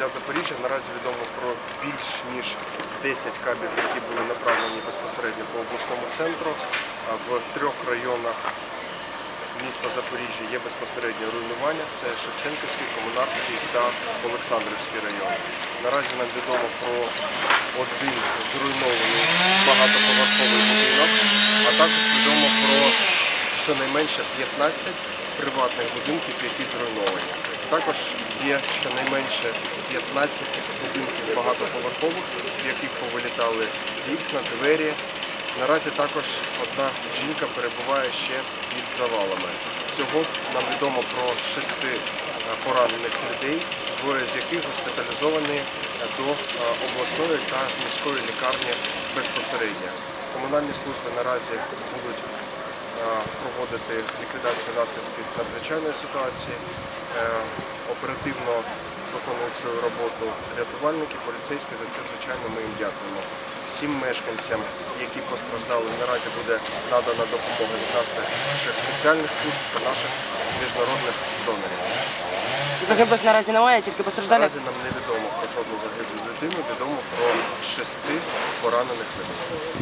Для Запоріжжя наразі відомо про більш ніж 10 кабів, які були направлені безпосередньо по обласному центру. В трьох районах міста Запоріжжя є безпосереднє руйнування. Це Шевченківський, Комунарський та Олександрівський район. Наразі нам відомо про один зруйнований багатоповерховий будинок, а також відомо про щонайменше 15 приватних будинків, які зруйновані. Також є щонайменше 15 будинків багатоповерхових, в яких повилітали вікна, двері. Наразі також одна жінка перебуває ще під завалами. Всього нам відомо про шести е, поранених людей, двоє з яких госпіталізовані до е, обласної та міської лікарні безпосередньо. Комунальні служби наразі будуть е, проводити ліквідацію наслідків надзвичайної ситуації. Е, Оперативно виконують свою роботу рятувальники, поліцейські. За це, звичайно, ми їм дякуємо. Всім мешканцям, які постраждали, наразі буде надана допомога від наших соціальних служб та наших міжнародних донорів. Загиблих наразі немає, тільки постраждалі. Наразі нам невідомо про жодну загиблу людину, відомо про шести поранених людей.